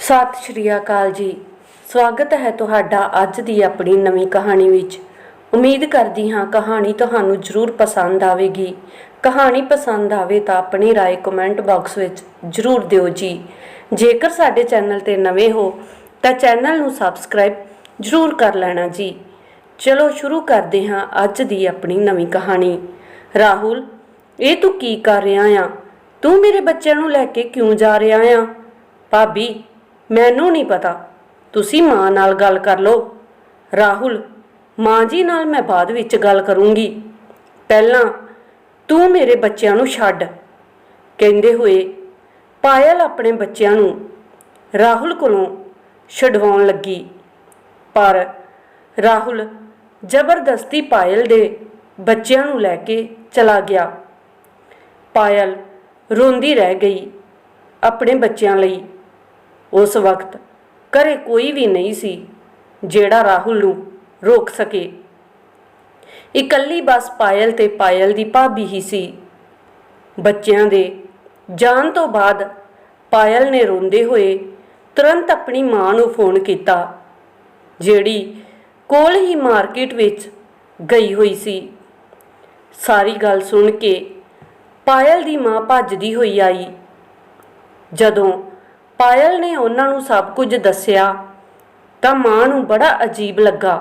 ਸਤਿ ਸ਼੍ਰੀ ਅਕਾਲ ਜੀ ਸਵਾਗਤ ਹੈ ਤੁਹਾਡਾ ਅੱਜ ਦੀ ਆਪਣੀ ਨਵੀਂ ਕਹਾਣੀ ਵਿੱਚ ਉਮੀਦ ਕਰਦੀ ਹਾਂ ਕਹਾਣੀ ਤੁਹਾਨੂੰ ਜ਼ਰੂਰ ਪਸੰਦ ਆਵੇਗੀ ਕਹਾਣੀ ਪਸੰਦ ਆਵੇ ਤਾਂ ਆਪਣੀ رائے ਕਮੈਂਟ ਬਾਕਸ ਵਿੱਚ ਜ਼ਰੂਰ ਦਿਓ ਜੀ ਜੇਕਰ ਸਾਡੇ ਚੈਨਲ ਤੇ ਨਵੇਂ ਹੋ ਤਾਂ ਚੈਨਲ ਨੂੰ ਸਬਸਕ੍ਰਾਈਬ ਜ਼ਰੂਰ ਕਰ ਲੈਣਾ ਜੀ ਚਲੋ ਸ਼ੁਰੂ ਕਰਦੇ ਹਾਂ ਅੱਜ ਦੀ ਆਪਣੀ ਨਵੀਂ ਕਹਾਣੀ ਰਾਹੁਲ ਇਹ ਤੂੰ ਕੀ ਕਰ ਰਿਹਾ ਆ ਤੂੰ ਮੇਰੇ ਬੱਚਿਆਂ ਨੂੰ ਲੈ ਕੇ ਕਿਉਂ ਜਾ ਰਿਹਾ ਆ ਭਾਬੀ ਮੈਨੂੰ ਨਹੀਂ ਪਤਾ। ਤੁਸੀਂ ਮਾਂ ਨਾਲ ਗੱਲ ਕਰ ਲਓ। ਰਾਹੁਲ, ਮਾਂ ਜੀ ਨਾਲ ਮੈਂ ਬਾਅਦ ਵਿੱਚ ਗੱਲ ਕਰੂੰਗੀ। ਪਹਿਲਾਂ ਤੂੰ ਮੇਰੇ ਬੱਚਿਆਂ ਨੂੰ ਛੱਡ। ਕਹਿੰਦੇ ਹੋਏ ਪਾਇਲ ਆਪਣੇ ਬੱਚਿਆਂ ਨੂੰ ਰਾਹੁਲ ਕੋਲੋਂ ਛਡਵਾਉਣ ਲੱਗੀ। ਪਰ ਰਾਹੁਲ ਜ਼ਬਰਦਸਤੀ ਪਾਇਲ ਦੇ ਬੱਚਿਆਂ ਨੂੰ ਲੈ ਕੇ ਚਲਾ ਗਿਆ। ਪਾਇਲ ਰੋਂਦੀ ਰਹਿ ਗਈ ਆਪਣੇ ਬੱਚਿਆਂ ਲਈ। ਉਸ ਵਕਤ ਘਰੇ ਕੋਈ ਵੀ ਨਹੀਂ ਸੀ ਜਿਹੜਾ ਰਾਹੁਲ ਨੂੰ ਰੋਕ ਸਕੇ। ਇਕੱਲੀ ਬਸ ਪਾਇਲ ਤੇ ਪਾਇਲ ਦੀ ਭਾਬੀ ਹੀ ਸੀ। ਬੱਚਿਆਂ ਦੇ ਜਾਣ ਤੋਂ ਬਾਅਦ ਪਾਇਲ ਨੇ ਰੋਂਦੇ ਹੋਏ ਤੁਰੰਤ ਆਪਣੀ ਮਾਂ ਨੂੰ ਫੋਨ ਕੀਤਾ, ਜਿਹੜੀ ਕੋਲ ਹੀ ਮਾਰਕੀਟ ਵਿੱਚ ਗਈ ਹੋਈ ਸੀ। ਸਾਰੀ ਗੱਲ ਸੁਣ ਕੇ ਪਾਇਲ ਦੀ ਮਾਂ ਭੱਜਦੀ ਹੋਈ ਆਈ। ਜਦੋਂ ਪਾਇਲ ਨੇ ਉਹਨਾਂ ਨੂੰ ਸਭ ਕੁਝ ਦੱਸਿਆ, ਤਾਂ ਮਾਂ ਨੂੰ ਬੜਾ ਅਜੀਬ ਲੱਗਾ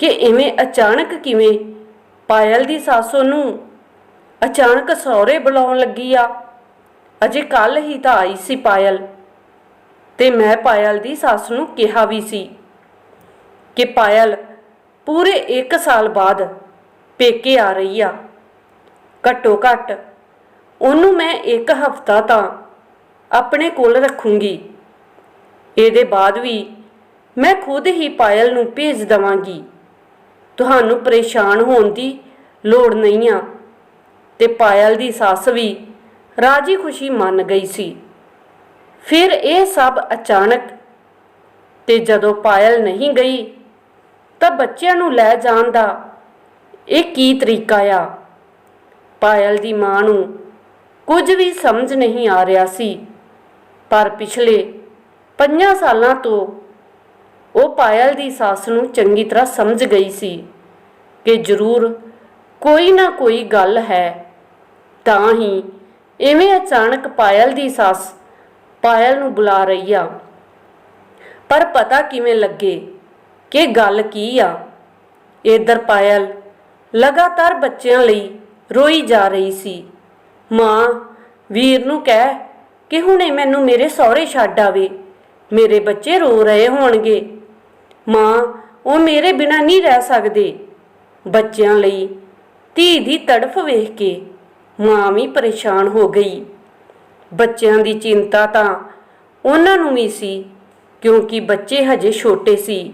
ਕਿ ਇਵੇਂ ਅਚਾਨਕ ਕਿਵੇਂ ਪਾਇਲ ਦੀ ਸੱਸ ਨੂੰ ਅਚਾਨਕ ਸਹੁਰੇ ਬੁਲਾਉਣ ਲੱਗੀ ਆ। ਅਜੇ ਕੱਲ ਹੀ ਤਾਂ ਆਈ ਸੀ ਪਾਇਲ ਤੇ ਮੈਂ ਪਾਇਲ ਦੀ ਸੱਸ ਨੂੰ ਕਿਹਾ ਵੀ ਸੀ ਕਿ ਪਾਇਲ, ਪੂਰੇ 1 ਸਾਲ ਬਾਅਦ ਪੇਕੇ ਆ ਰਹੀ ਆ। ਘੱਟੋ ਘੱਟ ਉਹਨੂੰ ਮੈਂ ਇੱਕ ਹਫਤਾ ਤਾਂ ਆਪਣੇ ਕੋਲ ਰੱਖੂੰਗੀ। ਇਹਦੇ ਬਾਅਦ ਵੀ ਮੈਂ ਖੁਦ ਹੀ ਪਾਇਲ ਨੂੰ ਭੇਜ ਦਵਾਂਗੀ। ਤੁਹਾਨੂੰ ਪਰੇਸ਼ਾਨ ਹੋਣ ਦੀ ਲੋੜ ਨਹੀਂ ਆ। ਤੇ ਪਾਇਲ ਦੀ ਸੱਸ ਵੀ ਰਾਜੀ ਖੁਸ਼ੀ ਮੰਨ ਗਈ ਸੀ। ਫਿਰ ਇਹ ਸਭ ਅਚਾਨਕ ਤੇ ਜਦੋਂ ਪਾਇਲ ਨਹੀਂ ਗਈ ਤਾਂ ਬੱਚਿਆਂ ਨੂੰ ਲੈ ਜਾਣ ਦਾ ਇਹ ਕੀ ਤਰੀਕਾ ਆ? ਪਾਇਲ ਦੀ ਮਾਂ ਨੂੰ ਕੁਝ ਵੀ ਸਮਝ ਨਹੀਂ ਆ ਰਿਹਾ ਸੀ। ਪਰ ਪਿਛਲੇ 5 ਸਾਲਾਂ ਤੋਂ ਉਹ ਪਾਇਲ ਦੀ ਸੱਸ ਨੂੰ ਚੰਗੀ ਤਰ੍ਹਾਂ ਸਮਝ ਗਈ ਸੀ ਕਿ ਜ਼ਰੂਰ ਕੋਈ ਨਾ ਕੋਈ ਗੱਲ ਹੈ, ਤਾਂ ਹੀ ਐਵੇਂ ਅਚਾਨਕ ਪਾਇਲ ਦੀ ਸੱਸ ਪਾਇਲ ਨੂੰ ਬੁਲਾ ਰਹੀ ਆ। ਪਰ ਪਤਾ ਕਿਵੇਂ ਲੱਗੇ ਕਿ ਗੱਲ ਕੀ ਆ? ਇਧਰ ਪਾਇਲ ਲਗਾਤਾਰ ਬੱਚਿਆਂ ਲਈ ਰੋਈ ਜਾ ਰਹੀ ਸੀ। ਮਾਂ ਵੀਰ ਨੂੰ ਕਹਿ ਕਿ ਹੁਣੇ ਮੈਨੂੰ ਮੇਰੇ ਸਹੁਰੇ ਛੱਡ ਆਵੇ। ਮੇਰੇ ਬੱਚੇ ਰੋ ਰਹੇ ਹੋਣਗੇ। ਮਾਂ, ਉਹ ਮੇਰੇ ਬਿਨਾਂ ਨਹੀਂ ਰਹਿ ਸਕਦੇ। ਬੱਚਿਆਂ ਲਈ ਧੀ ਦੀ ਤੜਫ ਵੇਖ ਕੇ ਮਾਂ ਵੀ ਪਰੇਸ਼ਾਨ ਹੋ ਗਈ। ਬੱਚਿਆਂ ਦੀ ਚਿੰਤਾ ਤਾਂ ਉਹਨਾਂ ਨੂੰ ਵੀ ਸੀ, ਕਿਉਂਕਿ ਬੱਚੇ ਹਜੇ ਛੋਟੇ ਸੀ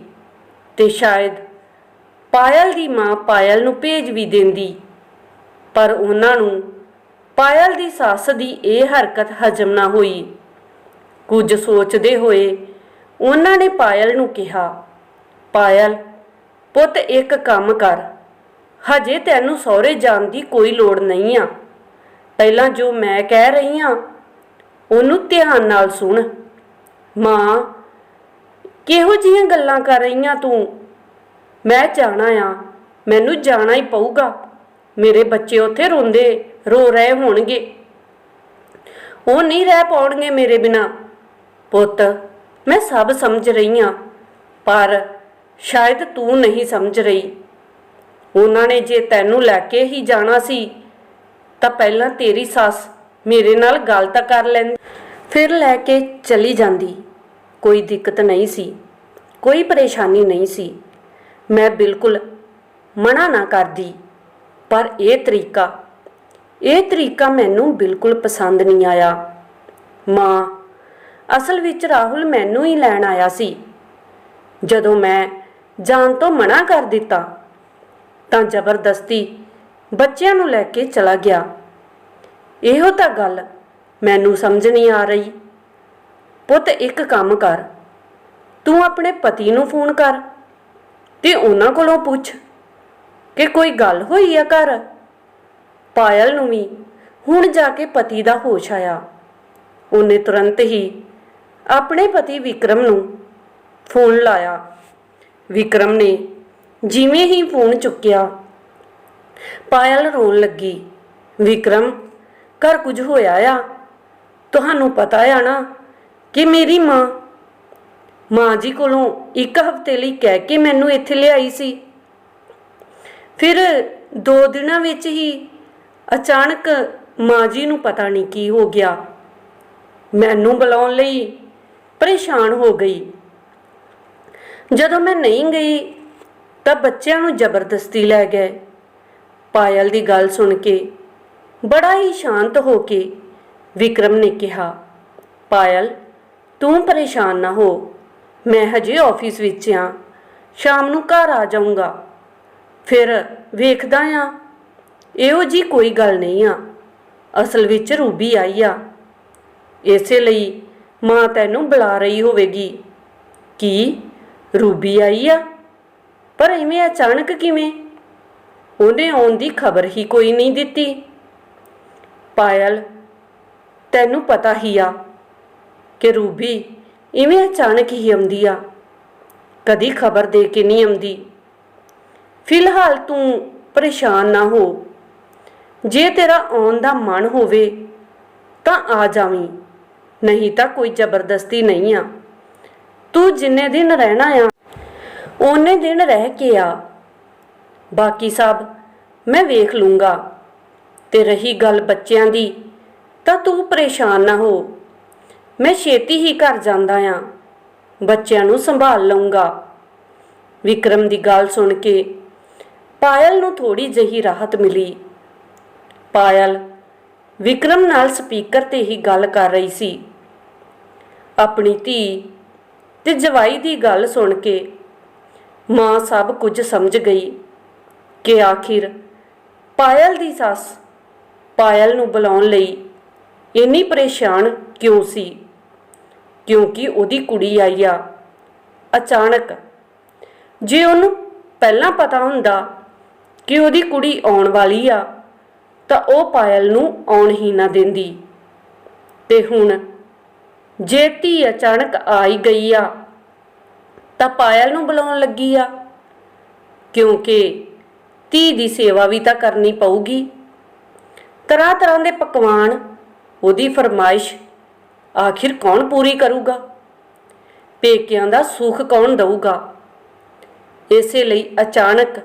ਤੇ ਸ਼ਾਇਦ ਪਾਇਲ ਦੀ ਮਾਂ ਪਾਇਲ ਨੂੰ ਭੇਜ ਵੀ ਦਿੰਦੀ। ਪਰ ਉਹਨਾਂ ਨੂੰ ਪਾਇਲ ਦੀ ਸੱਸ ਦੀ ਇਹ ਹਰਕਤ ਹਜਮ ਨਾ ਹੋਈ। ਕੁਝ ਸੋਚਦੇ ਹੋਏ ਉਹਨਾਂ ਨੇ ਪਾਇਲ ਨੂੰ ਕਿਹਾ, ਪਾਇਲ, ਪੁੱਤ ਇੱਕ ਕੰਮ ਕਰ। ਹਜੇ ਤੈਨੂੰ ਸਹੁਰੇ ਜਾਣ ਦੀ ਕੋਈ ਲੋੜ ਨਹੀਂ ਆ। ਪਹਿਲਾਂ ਜੋ ਮੈਂ ਕਹਿ ਰਹੀ ਆ ਉਹਨੂੰ ਧਿਆਨ ਨਾਲ ਸੁਣ। ਮਾਂ, ਕਿਹੋ ਜੀਆਂ ਗੱਲਾਂ ਕਰ ਰਹੀਆਂ ਤੂੰ? ਮੈਂ ਜਾਣਾ ਆ, ਮੈਨੂੰ ਜਾਣਾ ਹੀ ਪਊਗਾ। ਮੇਰੇ ਬੱਚੇ ਉੱਥੇ ਰੋਂਦੇ, ਰੋ ਰਹੇ ਹੋਣਗੇ। ਉਹ ਨਹੀਂ ਰਹਿ ਪਾਉਣਗੇ ਮੇਰੇ ਬਿਨਾ। ਪੁੱਤ, ਮੈਂ ਸਭ ਸਮਝ ਰਹੀ ਹਾਂ, ਪਰ ਸ਼ਾਇਦ ਤੂੰ ਨਹੀਂ ਸਮਝ ਰਹੀ। ਉਹਨਾਂ ਨੇ ਜੇ ਤੈਨੂੰ ਲੈ ਕੇ ਹੀ ਜਾਣਾ ਸੀ, ਤਾਂ ਪਹਿਲਾਂ ਤੇਰੀ ਸੱਸ ਮੇਰੇ ਨਾਲ ਗੱਲ ਤਾਂ ਕਰ ਲੈਂਦੀ। ਫਿਰ ਲੈ ਕੇ ਚਲੀ ਜਾਂਦੀ। ਕੋਈ ਦਿੱਕਤ ਨਹੀਂ ਸੀ, ਕੋਈ ਪਰੇਸ਼ਾਨੀ ਨਹੀਂ ਸੀ। ਮੈਂ ਬਿਲਕੁਲ ਮਨਾ ਨਾ ਕਰਦੀ। ਪਰ ਇਹ ਤਰੀਕਾ ਇਹ ਤਰੀਕਾ ਮੈਨੂੰ ਬਿਲਕੁਲ ਪਸੰਦ ਨਹੀਂ ਆਇਆ। ਮਾਂ, ਅਸਲ ਵਿੱਚ ਰਾਹੁਲ ਮੈਨੂੰ ਹੀ ਲੈਣ ਆਇਆ ਸੀ। ਜਦੋਂ ਮੈਂ ਜਾਣ ਤੋਂ ਮਨਾ ਕਰ ਦਿੱਤਾ, ਤਾਂ ਜ਼ਬਰਦਸਤੀ ਬੱਚਿਆਂ ਨੂੰ ਲੈ ਕੇ ਚਲਾ ਗਿਆ। ਇਹੋ ਤਾਂ ਗੱਲ ਮੈਨੂੰ ਸਮਝ ਨਹੀਂ ਆ ਰਹੀ। ਪੁੱਤ, ਇੱਕ ਕੰਮ ਕਰ। ਤੂੰ ਆਪਣੇ ਪਤੀ ਨੂੰ ਫੋਨ ਕਰ ਤੇ ਉਹਨਾਂ ਕੋਲੋਂ ਪੁੱਛ। ਕਿ ਕੋਈ ਗੱਲ ਹੋਈ ਆ ਘਰ? ਪਾਇਲ ਨੂੰ ਵੀ ਹੁਣ ਜਾ ਕੇ ਪਤੀ ਦਾ ਹੋਸ਼ ਆਇਆ। ਉਹਨੇ ਤੁਰੰਤ ਹੀ ਆਪਣੇ ਪਤੀ ਵਿਕਰਮ ਨੂੰ ਫੋਨ ਲਾਇਆ। ਵਿਕਰਮ ਨੇ ਜਿਵੇਂ ਹੀ ਫੋਨ ਚੁੱਕਿਆ, ਪਾਇਲ ਰੋਣ ਲੱਗੀ, ਵਿਕਰਮ, ਘਰ ਕੁਝ ਹੋਇਆ ਆ? ਤੁਹਾਨੂੰ ਪਤਾ ਆ ਨਾ ਕਿ ਮੇਰੀ ਮਾਂ ਮਾਂ ਜੀ ਕੋਲੋਂ ਇੱਕ ਹਫ਼ਤੇ ਲਈ ਕਹਿ ਕੇ ਮੈਨੂੰ ਇੱਥੇ ਲਿਆਈ ਸੀ। ਫਿਰ ਦੋ ਦਿਨਾਂ ਵਿੱਚ ਹੀ ਅਚਾਨਕ ਮਾਂ ਜੀ ਨੂੰ ਪਤਾ ਨਹੀਂ ਕੀ ਹੋ ਗਿਆ। ਮੈਨੂੰ ਬੁਲਾਉਣ ਲਈ ਪਰੇਸ਼ਾਨ ਹੋ ਗਈ। ਜਦੋਂ ਮੈਂ ਨਹੀਂ ਗਈ ਤਾਂ ਬੱਚਿਆਂ ਨੂੰ ਜ਼ਬਰਦਸਤੀ ਲੈ ਗਏ। ਪਾਇਲ ਦੀ ਗੱਲ ਸੁਣ ਕੇ ਬੜਾ ਹੀ ਸ਼ਾਂਤ ਹੋ ਕੇ ਵਿਕਰਮ ਨੇ ਕਿਹਾ, ਪਾਇਲ, ਤੂੰ ਪਰੇਸ਼ਾਨ ਨਾ ਹੋ। ਮੈਂ ਹਜੇ ਆਫਿਸ ਵਿੱਚ ਆ ਸ਼ਾਮ ਨੂੰ ਘਰ ਆ ਜਾਊਂਗਾ। ਫਿਰ ਵੇਖਦਾ ਆ, ਇਹੋ ਜੀ ਕੋਈ ਗੱਲ ਨਹੀਂ ਆ। ਅਸਲ ਵਿੱਚ ਰੂਬੀ ਆਈ ਆ। ਇਸੇ ਲਈ ਮਾਂ ਤੈਨੂੰ ਬੁਲਾ ਰਹੀ ਹੋਵੇਗੀ। ਕੀ? ਰੂਬੀ ਆਈ ਆ? ਪਰ ਇਵੇਂ ਅਚਾਨਕ ਕਿਵੇਂ? ਉਹਨੇ ਆਉਣ ਦੀ ਖਬਰ ਹੀ ਕੋਈ ਨਹੀਂ ਦਿੱਤੀ। ਪਾਇਲ, ਤੈਨੂੰ ਪਤਾ ਹੀ ਆ ਕਿ ਰੂਬੀ ਇਵੇਂ ਅਚਾਨਕ ਹੀ ਆਉਂਦੀ ਆ। ਕਦੀ ਖਬਰ ਦੇ ਕੇ ਨਹੀਂ ਆਉਂਦੀ। ਫਿਲਹਾਲ ਤੂੰ ਪਰੇਸ਼ਾਨ ਨਾ ਹੋ। ਜੇ ਤੇਰਾ ਆਉਣ ਦਾ ਮਨ ਹੋਵੇ ਤਾਂ ਆ ਜਾਵੀਂ, ਨਹੀਂ ਤਾਂ ਕੋਈ ਜ਼ਬਰਦਸਤੀ ਨਹੀਂ ਆ। ਤੂੰ ਜਿੰਨੇ ਦਿਨ ਰਹਿਣਾ ਆ, ਓਨੇ ਦਿਨ ਰਹਿ ਕੇ ਆ। ਬਾਕੀ ਸਭ ਮੈਂ ਵੇਖ ਲੂੰਗਾ। ਤੇ ਰਹੀ ਗੱਲ ਬੱਚਿਆਂ ਦੀ, ਤਾਂ ਤੂੰ ਪਰੇਸ਼ਾਨ ਨਾ ਹੋ। ਮੈਂ ਛੇਤੀ ਹੀ ਘਰ ਜਾਂਦਾ ਆ, ਬੱਚਿਆਂ ਨੂੰ ਸੰਭਾਲ ਲਊਂਗਾ। ਵਿਕਰਮ ਦੀ ਗੱਲ ਸੁਣ ਕੇ ਪਾਇਲ ਨੂੰ ਥੋੜੀ ਜਿਹੀ ਰਾਹਤ ਮਿਲੀ। ਪਾਇਲ ਵਿਕਰਮ ਨਾਲ ਸਪੀਕਰ ਤੇ ਹੀ ਗੱਲ ਕਰ ਰਹੀ ਸੀ। ਆਪਣੀ ਧੀ ਤੇ ਜਵਾਈ ਦੀ ਗੱਲ ਸੁਣ ਕੇ ਮਾਂ ਸਭ ਕੁਝ ਸਮਝ ਗਈ ਕਿ ਆਖਿਰ ਪਾਇਲ ਦੀ ਸੱਸ ਪਾਇਲ ਨੂੰ ਬੁਲਾਉਣ ਲਈ ਇੰਨੀ ਪਰੇਸ਼ਾਨ ਕਿਉਂ ਸੀ? ਕਿਉਂਕਿ ਉਹਦੀ ਕੁੜੀ ਆਈ ਆ। ਅਚਾਨਕ ਜੇ ਉਹਨੂੰ ਪਹਿਲਾਂ ਪਤਾ ਹੁੰਦਾ ਕਿ ਉਹਦੀ ਕੁੜੀ ਆਉਣ ਵਾਲੀ ਆ, ਤਾਂ ਉਹ ਪਾਇਲ ਨੂੰ ਆਉਣ ਹੀ ਨਾ ਦਿੰਦੀ। ਤੇ ਹੁਣ ਜੇ ਧੀ ਅਚਾਨਕ ਆਈ ਗਈ ਆ, ਤਾਂ ਪਾਇਲ ਨੂੰ ਬੁਲਾਉਣ ਲੱਗੀ ਆ, ਕਿਉਂਕਿ ਧੀ ਦੀ ਸੇਵਾ ਵੀ ਤਾਂ ਕਰਨੀ ਪਊਗੀ। ਤਰ੍ਹਾਂ ਤਰ੍ਹਾਂ ਦੇ ਪਕਵਾਨ, ਉਹਦੀ ਫਰਮਾਇਸ਼, ਆਖਿਰ ਕੌਣ ਪੂਰੀ ਕਰੂਗਾ? ਪੇਕਿਆਂ ਦਾ ਸੁੱਖ ਕੌਣ ਦਊਗਾ? ਇਸੇ ਲਈ ਅਚਾਨਕ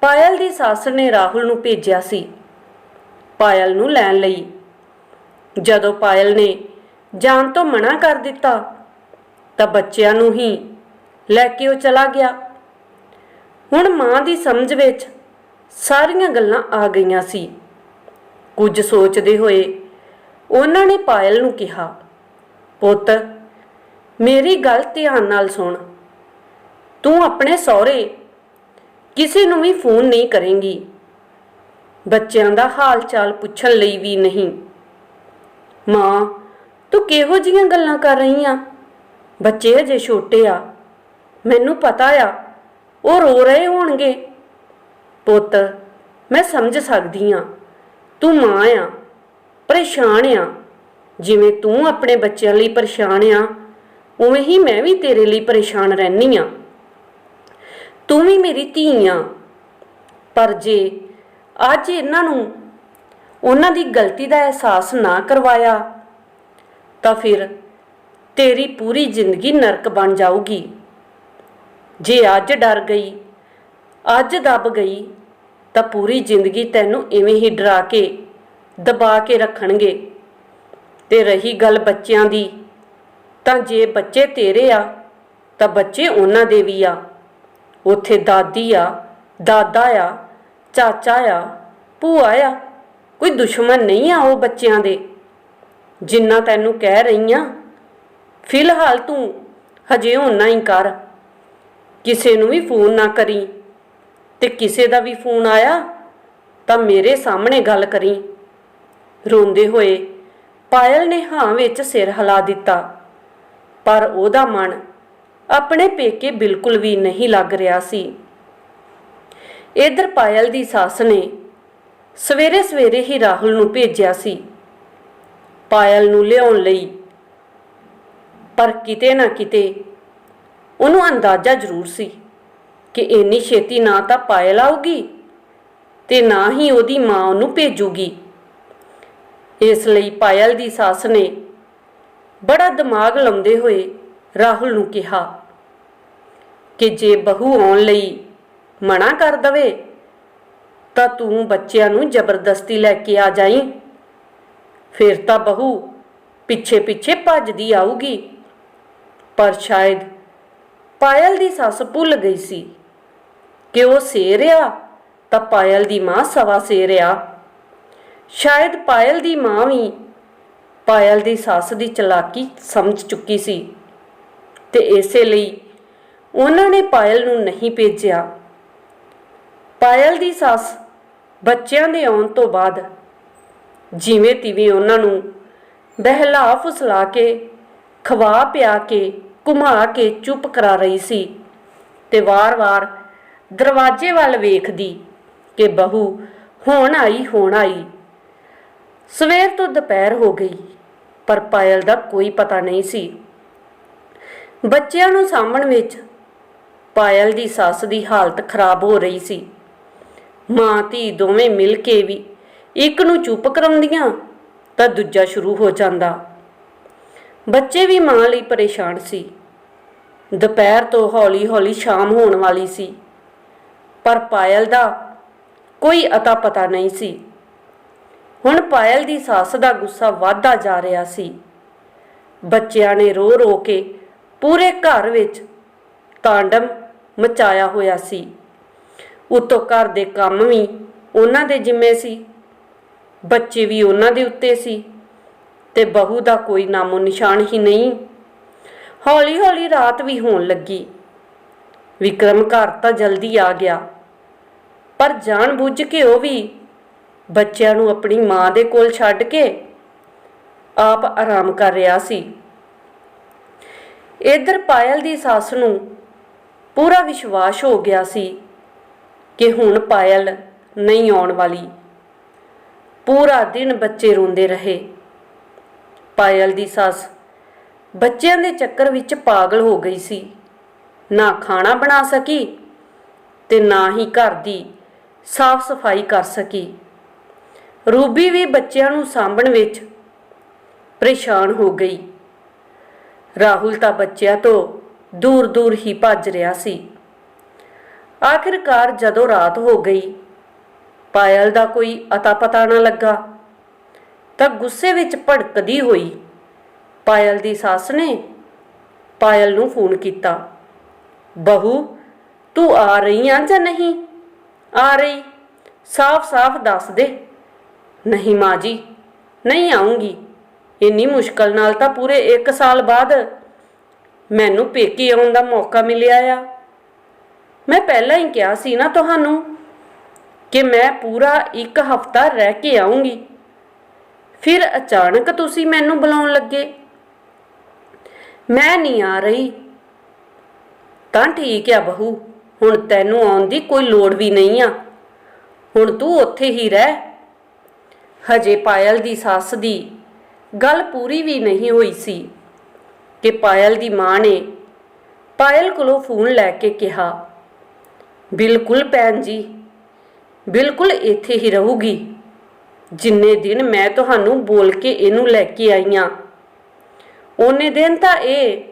ਪਾਇਲ ਦੀ ਸੱਸ ਨੇ ਰਾਹੁਲ ਨੂੰ ਭੇਜਿਆ ਸੀ। ਪਾਇਲ ਨੂੰ ਲੈਣ ਲਈ। ਜਦੋਂ ਪਾਇਲ ਨੇ ਜਾਣ ਤੋਂ ਮਨਾ ਕਰ ਦਿੱਤਾ, ਤਾਂ ਬੱਚਿਆਂ ਨੂੰ ਹੀ ਲੈ ਕੇ ਉਹ ਚਲਾ ਗਿਆ। ਹੁਣ ਮਾਂ ਦੀ ਸਮਝ ਵਿੱਚ ਸਾਰੀਆਂ ਗੱਲਾਂ ਆ ਗਈਆਂ ਸੀ। ਕੁਝ ਸੋਚਦੇ ਹੋਏ ਉਹਨਾਂ ਨੇ ਪਾਇਲ ਨੂੰ ਕਿਹਾ, ਪੁੱਤ, ਮੇਰੀ ਗੱਲ ਧਿਆਨ ਨਾਲ ਸੁਣ। ਤੂੰ ਆਪਣੇ ਸਹੁਰੇ ਕਿਸੇ ਨੂੰ ਵੀ ਫੋਨ ਨਹੀਂ ਕਰੇਂਗੀ। ਬੱਚਿਆਂ ਦਾ ਹਾਲ ਚਾਲ ਪੁੱਛਣ ਲਈ ਵੀ ਨਹੀਂ। ਮਾਂ, ਤੂੰ ਕਿਹੋ ਜੀਆਂ ਗੱਲਾਂ ਕਰ ਰਹੀ ਆ? ਬੱਚੇ ਅਜੇ ਛੋਟੇ ਆ। ਮੈਨੂੰ ਪਤਾ ਆ, ਉਹ ਰੋ ਰਹੇ ਹੋਣਗੇ। ਪੁੱਤ, ਮੈਂ ਸਮਝ ਸਕਦੀ ਆ। ਤੂੰ ਮਾਂ ਆ, ਪਰੇਸ਼ਾਨ ਆ। ਜਿਵੇਂ ਤੂੰ ਆਪਣੇ ਬੱਚਿਆਂ ਲਈ ਪਰੇਸ਼ਾਨ ਆ, ਉਵੇਂ ਹੀ ਮੈਂ ਵੀ ਤੇਰੇ ਲਈ ਪਰੇਸ਼ਾਨ ਰਹਿਨੀ ਆ। ਤੂੰ ਵੀ ਮੇਰੀ ਧੀ ਆ। ਪਰ ਜੇ ਅੱਜ ਇਹਨਾਂ ਨੂੰ ਉਹਨਾਂ ਦੀ ਗਲਤੀ ਦਾ ਅਹਿਸਾਸ ਨਾ ਕਰਵਾਇਆ, ਤਾਂ ਫਿਰ ਤੇਰੀ ਪੂਰੀ ਜ਼ਿੰਦਗੀ ਨਰਕ ਬਣ ਜਾਊਗੀ। ਜੇ ਅੱਜ ਡਰ ਗਈ, ਅੱਜ ਦਬ ਗਈ, ਤਾਂ ਪੂਰੀ ਜ਼ਿੰਦਗੀ ਤੈਨੂੰ ਇਵੇਂ ਹੀ ਡਰਾ ਕੇ, ਦਬਾ ਕੇ ਰੱਖਣਗੇ। ਤੇ ਰਹੀ ਗੱਲ ਬੱਚਿਆਂ ਦੀ, ਤਾਂ ਜੇ ਬੱਚੇ ਤੇਰੇ ਆ, ਤਾਂ ਬੱਚੇ ਉਹਨਾਂ ਦੇ ਵੀ ਆ। ਉੱਥੇ ਦਾਦੀ ਆ, ਦਾਦਾ ਆ, ਚਾਚਾ ਆ, ਭੂਆ ਆ, ਕੋਈ ਦੁਸ਼ਮਣ ਨਹੀਂ ਆ ਉਹ ਬੱਚਿਆਂ ਦੇ। ਜਿੰਨਾ ਤੈਨੂੰ ਕਹਿ ਰਹੀ ਆ, ਫਿਲਹਾਲ ਤੂੰ ਹਜੇ ਓਨਾ ਹੀ ਕਰ। ਕਿਸੇ ਨੂੰ ਵੀ ਫੋਨ ਨਾ ਕਰੀ। ਤੇ ਕਿਸੇ ਦਾ ਵੀ ਫੋਨ ਆਇਆ, ਤਾਂ ਮੇਰੇ ਸਾਹਮਣੇ ਗੱਲ ਕਰੀ। ਰੋਂਦੇ ਹੋਏ ਪਾਇਲ ਨੇ ਹਾਂ ਵਿੱਚ ਸਿਰ ਹਿਲਾ ਦਿੱਤਾ। ਪਰ ਉਹਦਾ ਮਨ ਆਪਣੇ ਪੇਕੇ ਬਿਲਕੁਲ ਵੀ ਨਹੀਂ ਲੱਗ ਰਿਹਾ ਸੀ। ਇਧਰ ਪਾਇਲ ਦੀ ਸੱਸ ਨੇ ਸਵੇਰੇ ਸਵੇਰੇ ਹੀ ਰਾਹੁਲ ਨੂੰ ਭੇਜਿਆ ਸੀ। ਪਾਇਲ ਨੂੰ ਲਿਆਉਣ ਲਈ। ਪਰ ਕਿਤੇ ਨਾ ਕਿਤੇ ਉਹਨੂੰ ਅੰਦਾਜ਼ਾ ਜ਼ਰੂਰ ਸੀ ਕਿ ਇੰਨੀ ਛੇਤੀ ਨਾ ਤਾਂ ਪਾਇਲ ਆਊਗੀ ਤੇ ਨਾ ਹੀ ਉਹਦੀ ਮਾਂ ਉਹਨੂੰ ਭੇਜੂਗੀ। ਇਸ ਲਈ ਪਾਇਲ ਦੀ ਸੱਸ ਨੇ ਬੜਾ ਦਿਮਾਗ ਲਾਉਂਦੇ ਹੋਏ ਰਾਹੁਲ ਨੂੰ ਕਿਹਾ ਕਿ ਜੇ ਬਹੂ ਆਉਣ ਲਈ ਮਨਾ ਕਰ ਦਵੇ, ਤਾਂ ਤੂੰ ਬੱਚਿਆਂ ਨੂੰ ਜ਼ਬਰਦਸਤੀ ਲੈ ਕੇ ਆ ਜਾਈਂ। ਫਿਰ ਤਾਂ ਬਹੂ ਪਿੱਛੇ ਪਿੱਛੇ ਭੱਜਦੀ ਆਊਗੀ। ਪਰ ਸ਼ਾਇਦ ਪਾਇਲ ਦੀ ਸੱਸ ਭੁੱਲ ਗਈ ਸੀ ਕਿ ਉਹ ਸੇਰ ਆ, ਤਾਂ ਪਾਇਲ ਦੀ ਮਾਂ ਸਵਾ ਸੇਰ ਆ। ਸ਼ਾਇਦ ਪਾਇਲ ਦੀ ਮਾਂ ਵੀ ਪਾਇਲ ਦੀ ਸੱਸ ਦੀ ਚਲਾਕੀ ਸਮਝ ਚੁੱਕੀ ਸੀ। ਤੇ ਇਸੇ ਲਈ ਉਹਨਾਂ ਨੇ ਪਾਇਲ ਨੂੰ ਨਹੀਂ ਭੇਜਿਆ। ਪਾਇਲ ਦੀ ਸੱਸ ਬੱਚਿਆਂ ਦੇ ਆਉਣ ਤੋਂ ਬਾਅਦ ਜਿਵੇਂ ਤਿਵੇਂ ਉਹਨਾਂ ਨੂੰ ਬਹਿਲਾ ਫੁਸਲਾ ਕੇ, ਖਵਾ ਪਿਆ ਕੇ, ਘੁਮਾ ਕੇ ਚੁੱਪ ਕਰਾ ਰਹੀ ਸੀ ਤੇ ਵਾਰ-ਵਾਰ ਦਰਵਾਜ਼ੇ ਵੱਲ ਵੇਖਦੀ ਕਿ ਬਹੂ ਹੁਣ ਆਈ ਹੁਣ ਆਈ। ਸਵੇਰ ਤੋਂ ਦੁਪਹਿਰ ਹੋ ਗਈ, ਪਰ ਪਾਇਲ ਦਾ ਕੋਈ ਪਤਾ ਨਹੀਂ ਸੀ। ਬੱਚਿਆਂ ਨੂੰ ਸਾਂਭਣ ਵਿੱਚ ਪਾਇਲ ਦੀ ਸੱਸ ਦੀ ਹਾਲਤ ਖਰਾਬ ਹੋ ਰਹੀ ਸੀ। ਮਾਂ, ਧੀ ਦੋਵੇਂ ਮਿਲ ਕੇ ਵੀ ਇੱਕ ਨੂੰ ਚੁੱਪ ਕਰਾਉਂਦੀਆਂ ਤਾਂ ਦੂਜਾ ਸ਼ੁਰੂ ਹੋ ਜਾਂਦਾ। ਬੱਚੇ ਵੀ ਮਾਂ ਲਈ ਪਰੇਸ਼ਾਨ ਸੀ। ਦੁਪਹਿਰ ਤੋਂ ਹੌਲੀ-ਹੌਲੀ ਸ਼ਾਮ ਹੋਣ ਵਾਲੀ ਸੀ, ਪਰ ਪਾਇਲ ਦਾ ਕੋਈ ਅਤਾ ਪਤਾ ਨਹੀਂ ਸੀ। ਹੁਣ ਪਾਇਲ ਦੀ ਸੱਸ ਦਾ ਗੁੱਸਾ ਵੱਧਦਾ ਜਾ ਰਿਹਾ ਸੀ। ਬੱਚਿਆਂ ਨੇ ਰੋ ਰੋ ਕੇ ਪੂਰੇ ਘਰ ਵਿੱਚ ਤਾਂਡਵ ਮਚਾਇਆ ਹੋਇਆ ਸੀ। ਉਤੋਂ ਘਰ ਦੇ ਕੰਮ ਵੀ ਉਹਨਾਂ ਦੇ ਜਿੰਮੇ ਸੀ। ਬੱਚੇ ਵੀ ਉਹਨਾਂ ਦੇ ਉੱਤੇ ਸੀ ਤੇ ਬਹੂ ਦਾ ਕੋਈ ਨਾਮੋ ਨਿਸ਼ਾਨ ਹੀ ਨਹੀਂ। ਹੌਲੀ ਹੌਲੀ ਰਾਤ ਵੀ ਹੋਣ ਲੱਗੀ। ਵਿਕਰਮ ਘਰ ਤਾਂ ਜਲਦੀ ਆ ਗਿਆ, ਪਰ ਜਾਣ ਬੁੱਝ ਕੇ ਉਹ ਵੀ ਬੱਚਿਆਂ ਨੂੰ ਆਪਣੀ ਮਾਂ ਦੇ ਕੋਲ ਛੱਡ ਕੇ ਆਪ ਆਰਾਮ ਕਰ ਰਿਹਾ ਸੀ। ਇਧਰ ਪਾਇਲ ਦੀ ਸੱਸ ਨੂੰ ਪੂਰਾ ਵਿਸ਼ਵਾਸ ਹੋ ਗਿਆ ਸੀ ਕਿ ਹੁਣ ਪਾਇਲ ਨਹੀਂ ਆਉਣ ਵਾਲੀ। ਪੂਰਾ ਦਿਨ ਬੱਚੇ ਰੋਂਦੇ ਰਹੇ। ਪਾਇਲ ਦੀ ਸੱਸ ਬੱਚਿਆਂ ਦੇ ਚੱਕਰ ਵਿੱਚ ਪਾਗਲ ਹੋ ਗਈ ਸੀ। ਨਾ ਖਾਣਾ ਬਣਾ ਸਕੀ ਤੇ ਨਾ ਹੀ ਘਰ ਦੀ ਸਾਫ਼ ਸਫ਼ਾਈ ਕਰ ਸਕੀ। ਰੂਬੀ ਵੀ ਬੱਚਿਆਂ ਨੂੰ ਸਾਂਭਣ ਵਿੱਚ ਪਰੇਸ਼ਾਨ ਹੋ ਗਈ। ਰਾਹੁਲ ਤਾਂ ਬੱਚਿਆਂ ਤੋਂ ਦੂਰ ਦੂਰ ਹੀ ਭੱਜ ਰਿਹਾ ਸੀ। ਆਖਿਰਕਾਰ ਜਦੋਂ ਰਾਤ ਹੋ ਗਈ, ਪਾਇਲ ਦਾ ਕੋਈ ਅਤਾ ਪਤਾ ਨਾ ਲੱਗਾ। ਤਾਂ ਗੁੱਸੇ ਵਿੱਚ ਭੜਕਦੀ ਹੋਈ ਪਾਇਲ ਦੀ ਸੱਸ ਨੇ ਪਾਇਲ ਨੂੰ ਫੋਨ ਕੀਤਾ, ਬਹੂ, ਤੂੰ ਆ ਰਹੀ ਆ ਜਾਂ ਨਹੀਂ? ਆ ਰਹੀ, ਸਾਫ਼-ਸਾਫ਼ ਦੱਸ ਦੇ। ਨਹੀਂ ਮਾਂ ਜੀ, ਨਹੀਂ ਆਉਂਗੀ ਇੰਨੀ ਮੁਸ਼ਕਲ ਨਾਲ ਤਾਂ ਪੂਰੇ 1 ਸਾਲ ਬਾਅਦ ਮੈਨੂੰ ਪੇਕੇ ਆਉਣ ਦਾ ਮੌਕਾ ਮਿਲਿਆ ਆ। ਮੈਂ ਪਹਿਲਾਂ ਹੀ ਕਿਹਾ ਸੀ ਨਾ ਤੁਹਾਨੂੰ ਕਿ ਮੈਂ ਪੂਰਾ ਇੱਕ ਹਫ਼ਤਾ ਰਹਿ ਕੇ ਆਉਂਗੀ ਫਿਰ ਅਚਾਨਕ ਤੁਸੀਂ ਮੈਨੂੰ ਬੁਲਾਉਣ ਲੱਗੇ। ਮੈਂ ਨਹੀਂ ਆ ਰਹੀ। ਤਾਂ ਠੀਕ ਆ ਬਹੂ, ਹੁਣ ਤੈਨੂੰ ਆਉਣ ਦੀ ਕੋਈ ਲੋੜ ਵੀ ਨਹੀਂ ਆ। ਹੁਣ ਤੂੰ ਉੱਥੇ ਹੀ ਰਹਿ। ਹਜੇ ਪਾਇਲ ਦੀ ਸੱਸ ਦੀ ਗੱਲ ਪੂਰੀ ਵੀ ਨਹੀਂ ਹੋਈ ਸੀ ਕਿ ਪਾਇਲ ਦੀ ਮਾਂ ਨੇ ਪਾਇਲ ਕੋਲੋਂ ਫੋਨ ਲੈ ਕੇ ਕਿਹਾ, ਬਿਲਕੁਲ ਭੈਣ ਜੀ, ਬਿਲਕੁਲ ਇੱਥੇ ਹੀ ਰਹੂਗੀ। ਜਿੰਨੇ ਦਿਨ ਮੈਂ ਤੁਹਾਨੂੰ ਬੋਲ ਕੇ ਇਹਨੂੰ ਲੈ ਕੇ ਆਈ ਆਈਆਂ ਉਹਨੇ ਦਿਨ ਤਾਂ ਇਹ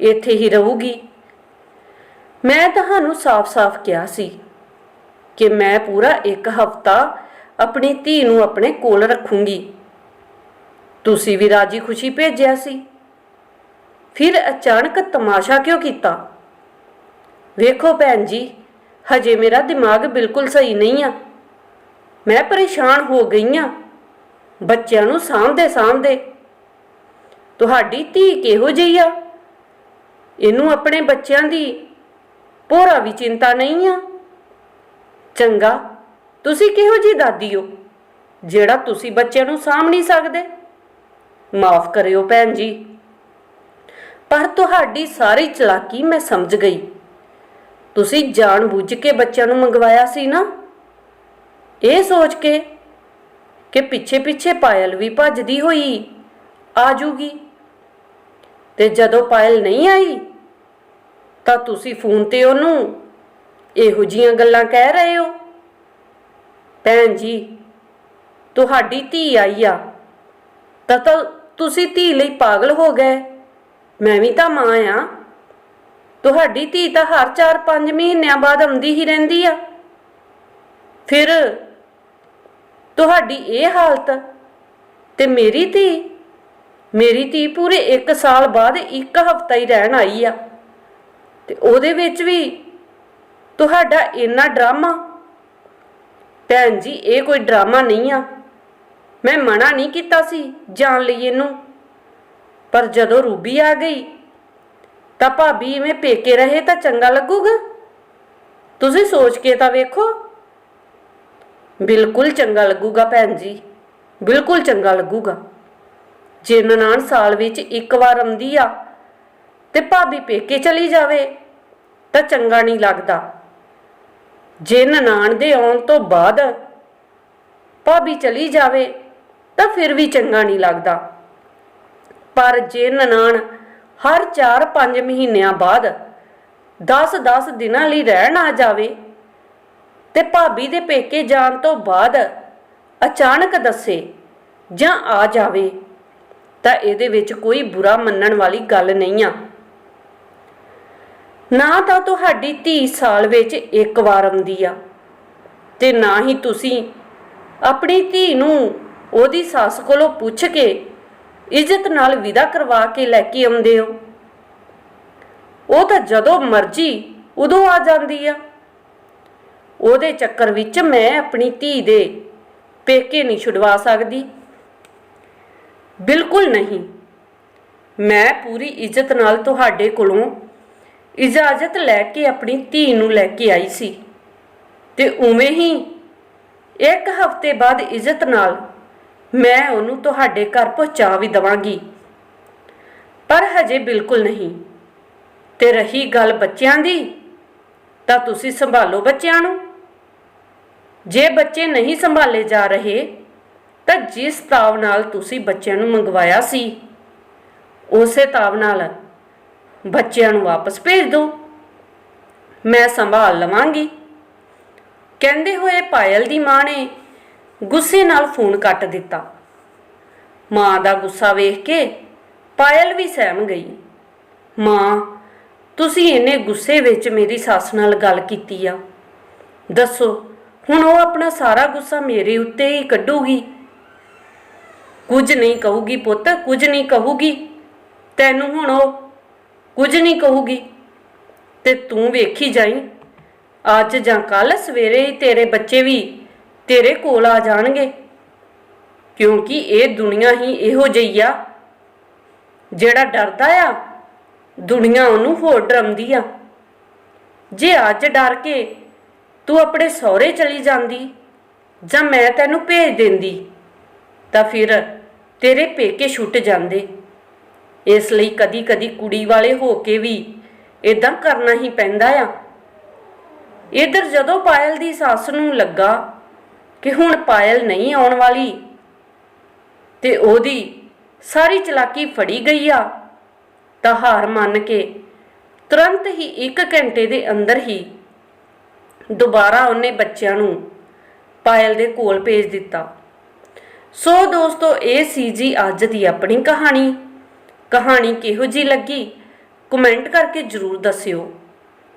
ਇੱਥੇ ਹੀ ਰਹੂਗੀ। ਮੈਂ ਤੁਹਾਨੂੰ ਸਾਫ਼-ਸਾਫ਼ ਕਿਹਾ ਸੀ ਕਿ ਮੈਂ ਪੂਰਾ ਇੱਕ ਹਫ਼ਤਾ ਆਪਣੀ ਧੀ ਨੂੰ ਆਪਣੇ ਕੋਲ ਰੱਖੂੰਗੀ। ਤੁਸੀਂ ਵੀ ਰਾਜੀ ਖੁਸ਼ੀ ਭੇਜਿਆ ਸੀ। ਫਿਰ ਅਚਾਨਕ ਤਮਾਸ਼ਾ ਕਿਉਂ ਕੀਤਾ? ਵੇਖੋ ਭੈਣ ਜੀ, ਹਜੇ ਮੇਰਾ ਦਿਮਾਗ ਬਿਲਕੁਲ ਸਹੀ ਨਹੀਂ ਆ। ਮੈਂ ਪਰੇਸ਼ਾਨ ਹੋ ਗਈ ਆ। ਬੱਚਿਆਂ ਨੂੰ ਸਾਂਭਦੇ ਸਾਂਭਦੇ। ਤੁਹਾਡੀ ਧੀ ਕਿਹੋ ਜਿਹੀ ਆ? ਇਹਨੂੰ ਆਪਣੇ ਬੱਚਿਆਂ ਦੀ ਪੂਰਾ ਵੀ ਚਿੰਤਾ ਨਹੀਂ ਆ। ਚੰਗਾ, ਤੁਸੀਂ ਕਿਹੋ ਜੀ ਦਾਦੀ ਹੋ, ਜਿਹੜਾ ਤੁਸੀਂ ਬੱਚਿਆਂ ਨੂੰ ਸਾਂਭ ਨਹੀਂ ਸਕਦੇ? ਮਾਫ ਕਰਿਓ ਭੈਣ ਜੀ। ਪਰ ਤੁਹਾਡੀ ਸਾਰੀ ਚਲਾਕੀ ਮੈਂ ਸਮਝ ਗਈ। ਤੁਸੀਂ ਜਾਣ ਬੁੱਝ ਕੇ ਬੱਚਿਆਂ ਨੂੰ ਮੰਗਵਾਇਆ ਸੀ ਨਾ? ਇਹ ਸੋਚ ਕੇ ਕਿ ਪਿੱਛੇ ਪਿੱਛੇ ਪਾਇਲ ਵੀ ਭੱਜਦੀ ਹੋਈ ਆ ਜੂਗੀ। ਤੇ ਜਦੋਂ ਪਾਇਲ ਨਹੀਂ ਆਈ, ਤਾਂ ਤੁਸੀਂ ਫੋਨ ਤੇ ਉਹਨੂੰ ਇਹੋ ਜੀਆਂ ਗੱਲਾਂ ਕਹਿ ਰਹੇ ਹੋ? ਭੈਣ ਜੀ, ਤੁਹਾਡੀ ਧੀ ਆਈ ਆ ਤਾਂ ਤੁਸੀਂ ਧੀ ਲਈ ਪਾਗਲ ਹੋ ਗਏ। ਮੈਂ ਵੀ ਤਾਂ ਮਾਂ ਆ। ਤੁਹਾਡੀ ਧੀ ਤਾਂ ਹਰ 4-5 ਮਹੀਨਿਆਂ ਬਾਅਦ ਆਉਂਦੀ ਹੀ ਰਹਿੰਦੀ ਆ। ਫਿਰ ਤੁਹਾਡੀ ਇਹ ਹਾਲਤ ਤੇ ਮੇਰੀ ਧੀ? ਮੇਰੀ ਧੀ ਪੂਰੇ 1 ਸਾਲ ਬਾਅਦ ਇੱਕ ਹਫ਼ਤਾ ਹੀ ਰਹਿਣ ਆਈ ਆ। ਤੇ ਉਹਦੇ ਵਿੱਚ ਵੀ ਤੁਹਾਡਾ ਇੰਨਾ ਡਰਾਮਾ? ਭੈਣ ਜੀ, ਇਹ ਕੋਈ ਡਰਾਮਾ ਨਹੀਂ ਆ। ਮੈਂ ਮਨਾ ਨਹੀਂ ਕੀਤਾ ਸੀ ਜਾਣ ਲਈ ਇਹਨੂੰ। ਪਰ ਜਦੋਂ ਰੂਬੀ ਆ ਗਈ, ਤਾਂ ਭਾਬੀ ਇਵੇਂ ਪੇਕੇ ਰਹੇ ਤਾਂ ਚੰਗਾ ਲੱਗੂਗਾ? ਤੁਸੀਂ ਸੋਚ ਕੇ ਤਾਂ ਵੇਖੋ। ਬਿਲਕੁਲ ਚੰਗਾ ਲੱਗੂਗਾ ਭੈਣ ਜੀ, ਬਿਲਕੁਲ ਚੰਗਾ ਲੱਗੂਗਾ। ਜੇ ਨਨਾਣ ਸਾਲ ਵਿੱਚ ਇੱਕ ਵਾਰ ਆਉਂਦੀ ਆ ਤੇ ਭਾਬੀ ਪੇਕੇ ਚਲੀ ਜਾਵੇ, ਤਾਂ ਚੰਗਾ ਨਹੀਂ ਲੱਗਦਾ। ਜੇ ਨਨਾਣ ਦੇ ਆਉਣ ਤੋਂ ਬਾਅਦ ਭਾਬੀ ਚਲੀ ਜਾਵੇ ਤਾਂ ਫਿਰ ਵੀ ਚੰਗਾ ਨਹੀਂ ਲੱਗਦਾ। ਪਰ ਜੇ ਨਨਾਣ ਹਰ 4-5 ਮਹੀਨਿਆਂ ਬਾਅਦ 10-10 ਦਿਨਾਂ ਲਈ ਰਹਿਣ ਆ ਜਾਵੇ ਤੇ ਭਾਬੀ ਦੇ ਪੇਕੇ ਜਾਣ ਤੋਂ ਬਾਅਦ ਅਚਾਨਕ ਦੱਸੇ ਜਾਂ ਆ ਜਾਵੇ, ਤਾਂ ਇਹਦੇ ਵਿੱਚ ਕੋਈ ਬੁਰਾ ਮੰਨਣ ਵਾਲੀ ਗੱਲ ਨਹੀਂ ਆ। ਨਾ ਤਾਂ ਤੁਹਾਡੀ ਧੀ ਸਾਲ ਵਿੱਚ ਇੱਕ ਵਾਰ ਆਉਂਦੀ ਆ ਤੇ ਨਾ ਹੀ ਤੁਸੀਂ ਆਪਣੀ ਧੀ ਨੂੰ ਉਹਦੀ ਸੱਸ ਕੋਲੋਂ ਪੁੱਛ ਕੇ ਇੱਜ਼ਤ ਨਾਲ ਵਿਦਾ ਕਰਵਾ ਕੇ ਲੈ ਕੇ ਆਉਂਦੇ ਹੋ। ਉਹ ਤਾਂ ਜਦੋਂ ਮਰਜ਼ੀ ਉਦੋਂ ਆ ਜਾਂਦੀ ਆ। ਉਹਦੇ ਚੱਕਰ ਵਿੱਚ ਮੈਂ ਆਪਣੀ ਧੀ ਦੇ ਪੇਕੇ ਨਹੀਂ ਛੁਡਵਾ ਸਕਦੀ। ਬਿਲਕੁਲ ਨਹੀਂ। ਮੈਂ ਪੂਰੀ ਇੱਜ਼ਤ ਨਾਲ ਤੁਹਾਡੇ ਕੋਲੋਂ ਇਜਾਜ਼ਤ ਲੈ ਕੇ ਆਪਣੀ ਧੀ ਨੂੰ ਲੈ ਕੇ ਆਈ ਸੀ। ਤੇ ਉਵੇਂ ਹੀ ਇੱਕ ਹਫ਼ਤੇ ਬਾਅਦ ਇੱਜ਼ਤ ਨਾਲ ਮੈਂ ਉਹਨੂੰ ਤੁਹਾਡੇ ਘਰ ਪਹੁੰਚਾ ਵੀ ਦਵਾਂਗੀ। ਪਰ ਹਜੇ ਬਿਲਕੁਲ ਨਹੀਂ। ਤੇ ਰਹੀ ਗੱਲ ਬੱਚਿਆਂ ਦੀ, ਤਾਂ ਤੁਸੀਂ ਸੰਭਾਲੋ ਬੱਚਿਆਂ ਨੂੰ। ਜੇ ਬੱਚੇ ਨਹੀਂ ਸੰਭਾਲੇ ਜਾ ਰਹੇ, ਤਾਂ ਜਿਸ ਤਾਵ ਨਾਲ ਤੁਸੀਂ ਬੱਚਿਆਂ ਨੂੰ ਮੰਗਵਾਇਆ ਸੀ, ਉਸੇ ਤਾਵ ਨਾਲ ਬੱਚਿਆਂ ਨੂੰ ਵਾਪਸ ਭੇਜ ਦਿਓ। ਮੈਂ ਸੰਭਾਲ ਲਵਾਂਗੀ। ਕਹਿੰਦੇ ਹੋਏ ਪਾਇਲ ਦੀ ਮਾਂ ਨੇ ਗੁੱਸੇ ਨਾਲ ਫੋਨ ਕੱਟ ਦਿੱਤਾ। ਮਾਂ ਦਾ ਗੁੱਸਾ ਵੇਖ ਕੇ ਪਾਇਲ ਵੀ ਸਹਿਮ ਗਈ। ਮਾਂ, ਤੁਸੀਂ ਇਹਨੇ ਗੁੱਸੇ ਵਿੱਚ ਮੇਰੀ ਸੱਸ ਨਾਲ ਗੱਲ ਕੀਤੀ ਆ। ਦੱਸੋ, ਹੁਣ ਉਹ ਆਪਣਾ ਸਾਰਾ ਗੁੱਸਾ ਮੇਰੇ ਉੱਤੇ ਹੀ ਕੱਢੂਗੀ? ਕੁਝ ਨਹੀਂ ਕਹੂਗੀ ਪੁੱਤ, ਕੁਝ ਨਹੀਂ ਕਹੂਗੀ। ਤੈਨੂੰ ਹੁਣ ਉਹ ਕੁਝ ਨਹੀਂ ਕਹੂਗੀ। ਤੇ ਤੂੰ ਵੇਖੀ ਜਾਈ, ਅੱਜ ਜਾਂ ਕੱਲ ਸਵੇਰੇ ਹੀ ਤੇਰੇ ਬੱਚੇ ਵੀ ਤੇਰੇ ਕੋਲ ਆ ਜਾਣਗੇ। ਕਿਉਂਕਿ ਇਹ ਦੁਨੀਆ ਹੀ ਇਹੋ ਜਿਹੀ ਆ, ਜਿਹੜਾ ਡਰਦਾ ਆ, ਦੁਨੀਆ ਉਹਨੂੰ ਹੋਰ ਡਰਮਦੀ ਆ। ਜੇ ਅੱਜ ਡਰ ਕੇ ਤੂੰ ਆਪਣੇ ਸਹੁਰੇ ਚਲੀ ਜਾਂਦੀ ਜਾਂ ਮੈਂ ਤੈਨੂੰ ਭੇਜ ਦਿੰਦੀ, ਤਾਂ ਫਿਰ ਤੇਰੇ ਪੇਕੇ ਛੁੱਟ ਜਾਂਦੇ। ਇਸ ਲਈ ਕਦੀ ਕਦੀ ਕੁੜੀ ਵਾਲੇ ਹੋ ਕੇ ਵੀ ਇਦਾਂ ਕਰਨਾ ਹੀ ਪੈਂਦਾ ਆ। ਇਧਰ ਜਦੋਂ ਪਾਇਲ ਦੀ ਸੱਸ ਨੂੰ ਲੱਗਾ ਕਿ ਹੁਣ ਪਾਇਲ ਨਹੀਂ ਆਉਣ ਵਾਲੀ। ਤੇ ਉਹਦੀ ਸਾਰੀ ਚਲਾਕੀ ਫੜੀ ਗਈ ਆ। ਤਾਂ ਹਾਰ ਮੰਨ ਕੇ ਤੁਰੰਤ ਹੀ 1 ਘੰਟੇ ਦੇ ਅੰਦਰ ਹੀ ਦੁਬਾਰਾ ਉਹਨੇ ਬੱਚਿਆਂ ਨੂੰ ਪਾਇਲ ਦੇ ਕੋਲ ਭੇਜ ਦਿੱਤਾ। ਸੋ ਦੋਸਤੋ, ਇਹ ਸੀ ਜੀ ਅੱਜ ਦੀ ਆਪਣੀ ਕਹਾਣੀ। ਕਹਾਣੀ ਕਿਹੋ ਜੀ ਲੱਗੀ? ਕਮੈਂਟ ਕਰਕੇ ਜਰੂਰ ਦੱਸਿਓ।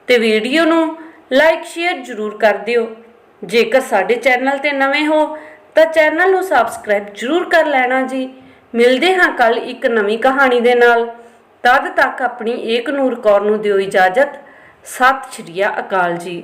ਤੇ ਵੀਡੀਓ ਨੂੰ ਲਾਈਕ, ਸ਼ੇਅਰ ਜਰੂਰ ਕਰ ਦਿਓ। ਜੇਕਰ ਸਾਡੇ ਚੈਨਲ ਤੇ ਨਵੇਂ ਹੋ, ਤਾਂ ਚੈਨਲ ਨੂੰ ਸਬਸਕ੍ਰਾਈਬ ਜਰੂਰ ਕਰ ਲੈਣਾ ਜੀ। ਮਿਲਦੇ ਹਾਂ ਕੱਲ ਇੱਕ ਨਵੀਂ ਕਹਾਣੀ ਦੇ ਨਾਲ। ਤਦ ਤੱਕ ਆਪਣੀ ਏਕ ਨੂਰ ਕੌਰ ਨੂੰ ਦਿਓ ਇਜਾਜ਼ਤ। ਸਤਿ ਸ਼੍ਰੀ ਅਕਾਲ ਜੀ।